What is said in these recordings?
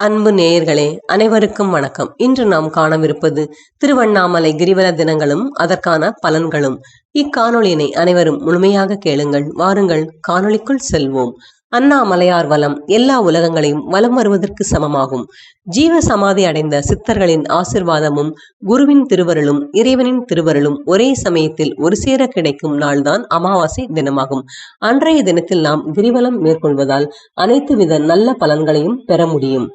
அன்பு நேயர்களே அனைவருக்கும் வணக்கம். இன்று நாம் காணவிருப்பது திருவண்ணாமலை கிரிவல தினங்களும் அதற்கான பலன்களும். இக்காணொளியினை அனைவரும் முழுமையாக கேளுங்கள். வாருங்கள் காணொளிக்குள் செல்வோம். அண்ணாமலையார் வலம் எல்லா உலகங்களையும் வலம் வருவதற்கு சமமாகும். ஜீவ சமாதி அடைந்த சித்தர்களின் ஆசிர்வாதமும் குருவின் திருவருளும் இறைவனின் திருவருளும் ஒரே சமயத்தில் ஒரு சேர கிடைக்கும் நாள்தான் அமாவாசை தினமாகும். அன்றைய தினத்தில் நாம் கிரிவலம் மேற்கொள்வதால் அனைத்து வித நல்ல பலன்களையும் பெற முடியும்.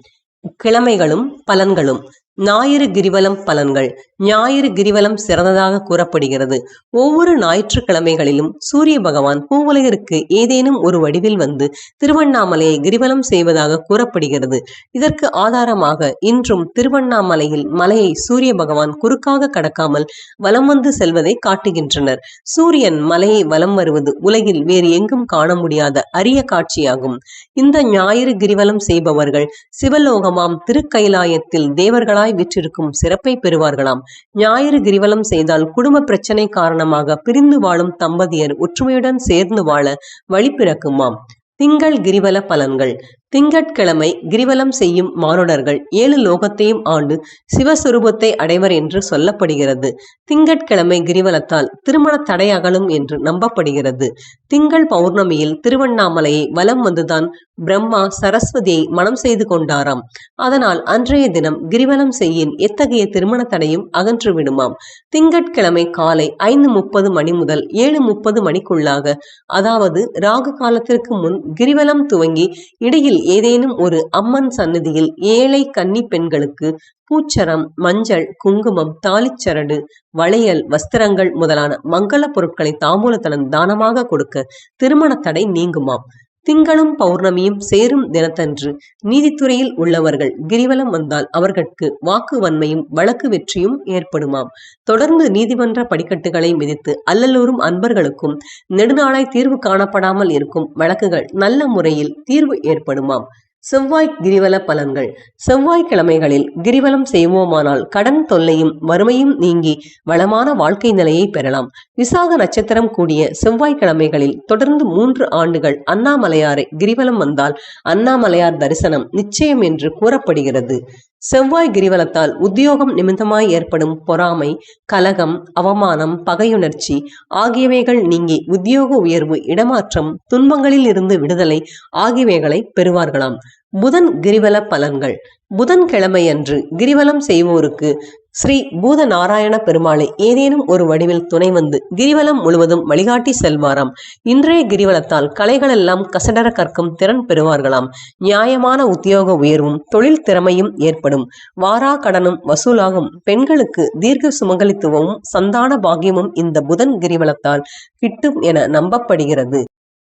கிழமைகளும் பலன்களும். ஞாயிறு கிரிவலம் பலன்கள். ஞாயிறு கிரிவலம் சிறந்ததாக கூறப்படுகிறது. ஒவ்வொரு ஞாயிற்றுக்கிழமைகளிலும் சூரிய பகவான் பூவுலகிற்கு ஏதேனும் ஒரு வடிவில் வந்து திருவண்ணாமலையை கிரிவலம் செய்வதாக கூறப்படுகிறது. இதற்கு ஆதாரமாக இன்றும் திருவண்ணாமலையில் மலையை சூரிய பகவான் குறுக்காக கடக்காமல் வலம் வந்து செல்வதை காட்டுகின்றனர். சூரியன் மலையை வலம் வருவது உலகில் வேறு எங்கும் காண முடியாத அரிய காட்சியாகும். இந்த ஞாயிறு கிரிவலம் செய்பவர்கள் சிவலோகமாம் திருக்கைலாயத்தில் தேவர்களால் நாளாய் விற்றிருக்கும் சிறப்பை பெறுவார்களாம். ஞாயிறு கிரிவலம் செய்தால் குடும்ப பிரச்சனை காரணமாக பிரிந்து வாழும் தம்பதியர் ஒற்றுமையுடன் சேர்ந்து வாழ வழி பிறக்குமாம். திங்கள் கிரிவல பலன்கள். திங்கட்கிழமை கிரிவலம் செய்யும் மானுடர்கள் ஏழு லோகத்தையும் ஆண்டு சிவஸ்வரூபத்தை அடைவர் என்று சொல்லப்படுகிறது. திங்கட்கிழமை கிரிவலத்தால் திருமண தடை அகலும் என்று நம்பப்படுகிறது. திங்கள் பௌர்ணமியில் திருவண்ணாமலையை வலம் வந்துதான் பிரம்மா சரஸ்வதியை மனம் செய்து கொண்டாராம். அதனால் அன்றைய தினம் கிரிவலம் செய்யின் எத்தகைய திருமண தடையும் அகன்று விடுமாம். திங்கட்கிழமை காலை ஐந்து முப்பது மணி முதல் ஏழு முப்பது மணிக்குள்ளாக அதாவது ராகு காலத்திற்கு முன் கிரிவலம் துவங்கி இடையில் ஏதேனும் ஒரு அம்மன் சன்னதியில் ஏழை கன்னி பெண்களுக்கு பூச்சரம் மஞ்சள் குங்குமம் தாலிச்சரடு வளையல் வஸ்திரங்கள் முதலான மங்கள பொருட்களை தாமூலத்தனம் தானமாக கொடுக்க திருமண தடை நீங்குமாம். திங்களும் பௌர்ணமியும் சேரும் தினத்தன்று நீதித்துறையில் உள்ளவர்கள் கிரிவலம் வந்தால் அவர்களுக்கு வாக்கு வன்மையும் வழக்கு வெற்றியும் ஏற்படுமாம். தொடர்ந்து நீதிமன்ற படிக்கட்டுகளை மிதித்து அல்லலூரும் அன்பர்களுக்கும் நெடுநாளாய் தீர்வு காணப்படாமல் இருக்கும் வழக்குகள் நல்ல முறையில் தீர்வு ஏற்படுமாம். செவ்வாய் கிரிவல பலன்கள். செவ்வாய்க்கிழமைகளில் கிரிவலம் செய்வோமானால் கடன் தொல்லையும் வறுமையும் நீங்கி வளமான வாழ்க்கை நிலையை பெறலாம். விசாக நட்சத்திரம் கூடிய செவ்வாய்க்கிழமைகளில் தொடர்ந்து மூன்று ஆண்டுகள் அண்ணாமலையாரை கிரிவலம் வந்தால் அண்ணாமலையார் தரிசனம் நிச்சயம் என்று கூறப்படுகிறது. செவ்வாய் கிரிவலத்தால் உத்தியோகம் நிமித்தமாய் ஏற்படும் பொறாமை கலகம் அவமானம் பகையுணர்ச்சி ஆகியவைகள் நீங்கி உத்தியோக உயர்வு இடமாற்றம் துன்பங்களில் இருந்து விடுதலை ஆகியவைகளை பெறுவார்களாம். புதன் கிரிவல பலன்கள். புதன் கிழமையன்று கிரிவலம் செய்வோருக்கு ஸ்ரீ பூத நாராயண பெருமாளை ஏதேனும் ஒரு வடிவில் துணை வந்து கிரிவலம் முழுவதும் வழிகாட்டி செல்வாராம். இன்றைய கிரிவலத்தால் கலைகளெல்லாம் கசடர கற்கும் திறன் பெறுவார்களாம். நியாயமான உத்தியோக உயர்வும் தொழில் திறமையும் ஏற்படும். வாரா கடனும் வசூலாகும். பெண்களுக்கு தீர்க்க சுமங்கலித்துவமும் சந்தான பாகியமும் இந்த புதன் கிரிவலத்தால் கிட்டும் என நம்பப்படுகிறது.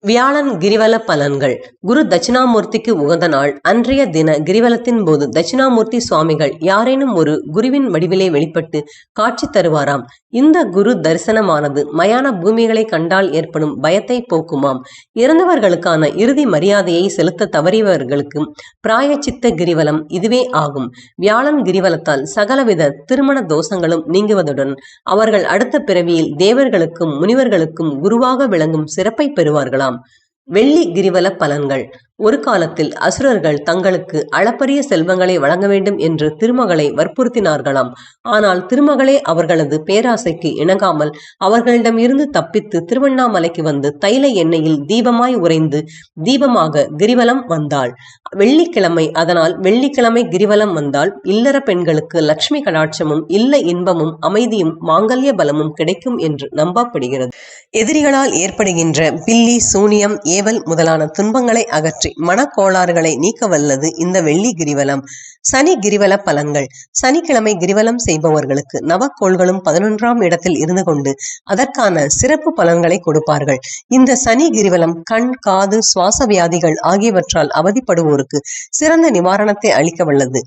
வியாழன் கிரிவல பலன்கள். குரு தட்சிணாமூர்த்திக்கு உகந்த நாள். அன்றைய தின கிரிவலத்தின் போது தட்சிணாமூர்த்தி சுவாமிகள் யாரேனும் ஒரு குருவின் வடிவிலே வெளிப்பட்டு காட்சி தருவாராம். இந்த குரு தரிசனமானது மயான பூமிகளை கண்டால் ஏற்படும் பயத்தை போக்குமாம். இறந்தவர்களுக்கான இறுதி மரியாதையை செலுத்த தவறியவர்களுக்கு பிராயச்சித்த கிரிவலம் இதுவே ஆகும். வியாழன் கிரிவலத்தால் சகலவித திருமண தோஷங்களும் நீங்குவதுடன் அவர்கள் அடுத்த பிறவியில் தேவர்களுக்கும் முனிவர்களுக்கும் குருவாக விளங்கும் சிறப்பை பெறுவார்களாம். வெள்ளி கிரிவல பலன்கள். ஒரு காலத்தில் அசுரர்கள் தங்களுக்கு அளப்பரிய செல்வங்களை வழங்க வேண்டும் என்று திருமகளை வற்புறுத்தினார்களாம். ஆனால் திருமகளே அவர்களது பேராசைக்கு இணங்காமல் அவர்களிடம் இருந்து தப்பித்து திருவண்ணாமலைக்கு வந்து தைல எண்ணெயில் தீபமாய் உறைந்து தீபமாக கிரிவலம் வந்தாள். வெள்ளிக்கிழமை அதனால் வெள்ளிக்கிழமை கிரிவலம் வந்தால் இல்லற பெண்களுக்கு லட்சுமி கடாட்சமும் இல்ல இன்பமும் அமைதியும் மாங்கல்ய பலமும் கிடைக்கும் என்று நம்பப்படுகிறது. எதிரிகளால் ஏற்படுகின்ற பில்லி சூனியம் ஏவல் முதலான துன்பங்களை அகற்றி மனக்கோளாறுகளை நீக்க வல்லது இந்த வெள்ளி கிரிவலம். சனி கிரிவல பலன்கள். சனிக்கிழமை கிரிவலம் செய்பவர்களுக்கு நவக்கோள்களும் பதினொன்றாம் இடத்தில் இருந்து கொண்டு அதற்கான சிறப்பு பலன்களை கொடுப்பார்கள். இந்த சனி கிரிவலம் கண் காது சுவாச வியாதிகள் ஆகியவற்றால் அவதிப்படுவோருக்கு சிறந்த நிவாரணத்தை அளிக்க வல்லது.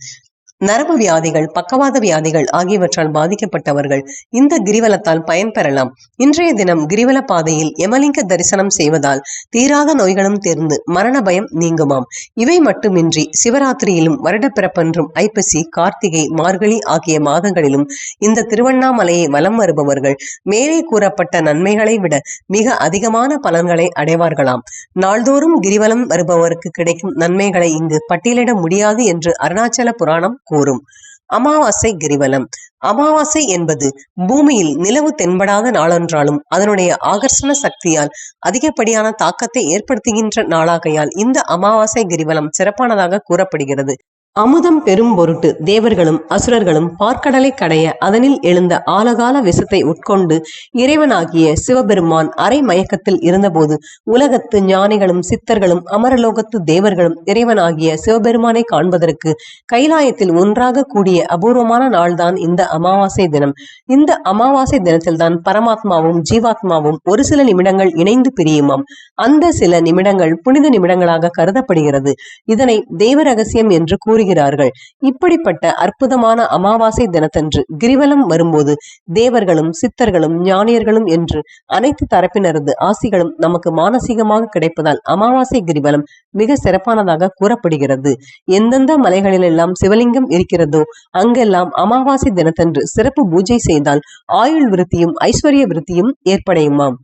நரம்பு வியாதிகள் பக்கவாத வியாதிகள் ஆகியவற்றால் பாதிக்கப்பட்டவர்கள் இந்த கிரிவலத்தால் பயன்பெறலாம். இன்றைய தினம் கிரிவல பாதையில் எமலிங்க தரிசனம் செய்வதால் தீராத நோய்களும் தேர்ந்து மரண பயம் நீங்குமாம். இவை மட்டுமின்றி சிவராத்திரியிலும் வருடப்பிறப்பன்றும் ஐப்பசி கார்த்திகை மார்கழி ஆகிய மாதங்களிலும் இந்த திருவண்ணாமலையை வலம் வருபவர்கள் மேலே கூறப்பட்ட நன்மைகளை விட மிக அதிகமான பலன்களை அடைவார்களாம். நாள்தோறும் கிரிவலம் வருபவருக்கு கிடைக்கும் நன்மைகளை இங்கு பட்டியலிட முடியாது என்று அருணாச்சல புராணம் கூறும். அமாவாசை கிரிவலம். அமாவாசை என்பது பூமியில் நிலவு தென்படாத நாளென்றாலும் அதனுடைய ஆகர்ஷண சக்தியால் அதிகப்படியான தாக்கத்தை ஏற்படுத்துகின்ற நாளாகையால் இந்த அமாவாசை கிரிவலம் சிறப்பானதாக கூறப்படுகிறது. அமுதம் பெரும் பொருட்டு தேவர்களும் அசுரர்களும் பார்க்கடலை கடைய அதனில் எழுந்த ஆலகால விஷத்தை உட்கொண்டு இறைவனாகிய சிவபெருமான் அரை மயக்கத்தில் இருந்தபோது உலகத்து ஞானிகளும் சித்தர்களும் அமரலோகத்து தேவர்களும் இறைவனாகிய சிவபெருமானை காண்பதற்கு கைலாயத்தில் ஒன்றாக கூடிய அபூர்வமான நாள்தான் இந்த அமாவாசை தினம். இந்த அமாவாசை தினத்தில்தான் பரமாத்மாவும் ஜீவாத்மாவும் ஒரு சில நிமிடங்கள் இணைந்து பிரியுமாம். அந்த சில நிமிடங்கள் புனித நிமிடங்களாக கருதப்படுகிறது. இதனை தெய்வ ரகசியம் என்று கூறுகிறார். கூறுகிறார்கள் இப்படிப்பட்ட அற்புதமான அமாவாசை தினத்தன்று கிரிவலம் வரும்போது தேவர்களும் சித்தர்களும் ஞானியர்களும் என்று அனைத்து தரப்பினரது ஆசிகளும் நமக்கு மானசீகமாக கிடைப்பதால் அமாவாசை கிரிவலம் மிக சிறப்பானதாக கூறப்படுகிறது. எந்தெந்த மலைகளிலெல்லாம் சிவலிங்கம் இருக்கிறதோ அங்கெல்லாம் அமாவாசை தினத்தன்று சிறப்பு பூஜை செய்தால் ஆயுள் விருத்தியும் ஐஸ்வர்ய விருத்தியும் ஏற்படையுமாம்.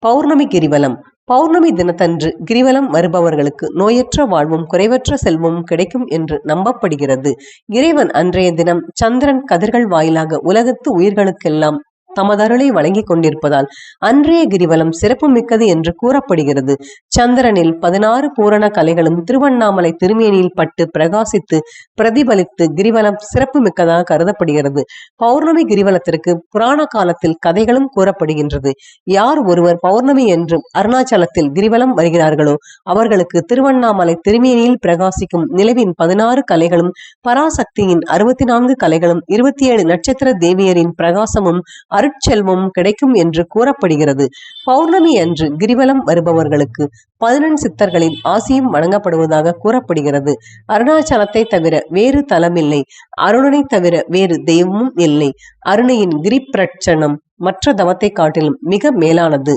பௌர்ணமி கிரிவலம். பௌர்ணமி தினத்தன்று கிரிவலம் வருபவர்களுக்கு நோயற்ற வாழ்வும் குறைவற்ற செல்வமும் கிடைக்கும் என்று நம்பப்படுகிறது. இறைவன் அன்றைய தினம் சந்திரன் கதிர்கள் வாயிலாக உலகத்து உயிர்களுக்கெல்லாம் தமதருளை வழங்கிக் கொண்டிருப்பதால் அன்றைய கிரிவலம் சிறப்பு மிக்கது என்று கூறப்படுகிறது. சந்திரனில் பதினாறு பூரண கலைகளும் திருவண்ணாமலை திருமேனியில் பட்டு பிரகாசித்து பிரதிபலித்து கிரிவலம் சிறப்பு மிக்கதாக கருதப்படுகிறது. பௌர்ணமி கிரிவலத்திற்கு புராண காலத்தில் கதைகளும் கூறப்படுகின்றது. யார் ஒருவர் பௌர்ணமி என்று அருணாச்சலத்தில் கிரிவலம் வருகிறார்களோ அவர்களுக்கு திருவண்ணாமலை திருமேனியில் பிரகாசிக்கும் நிலவின் பதினாறு கலைகளும் பராசக்தியின் அறுபத்தி நான்கு கலைகளும் இருபத்தி ஏழு நட்சத்திர தேவியரின் பிரகாசமும் அருட்செல்வம் கிடைக்கும் என்று கூறப்படுகிறது. பௌர்ணமி அன்று கிரிவலம் வருபவர்களுக்கு பதினெண் சித்தர்களின் ஆசியும் வழங்கப்படுவதாக கூறப்படுகிறது. அருணாச்சலத்தை தவிர வேறு தலமில்லை. அருணனை தவிர வேறு தெய்வமும் இல்லை. அருணையின் கிரிப்பிரட்சணம் மற்ற தவத்தை காட்டிலும் மிக மேலானது.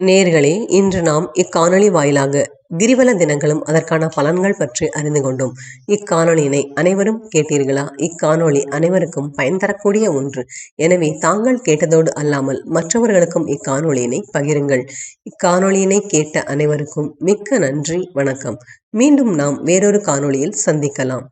நேர்களே இன்று நாம் இக்காணொளி வாயிலாக கிரிவல தினங்களும் அதற்கான பலன்கள் பற்றி அறிந்து கொண்டோம். இக்காணொலியினை அனைவரும் கேட்டீர்களா? இக்காணொளி அனைவருக்கும் பயன் தரக்கூடிய ஒன்று. எனவே தாங்கள் கேட்டதோடு அல்லாமல் மற்றவர்களுக்கும் இக்காணொலியினை பகிருங்கள். இக்காணொலியினை கேட்ட அனைவருக்கும் மிக்க நன்றி. வணக்கம். மீண்டும் நாம் வேறொரு காணொளியில் சந்திக்கலாம்.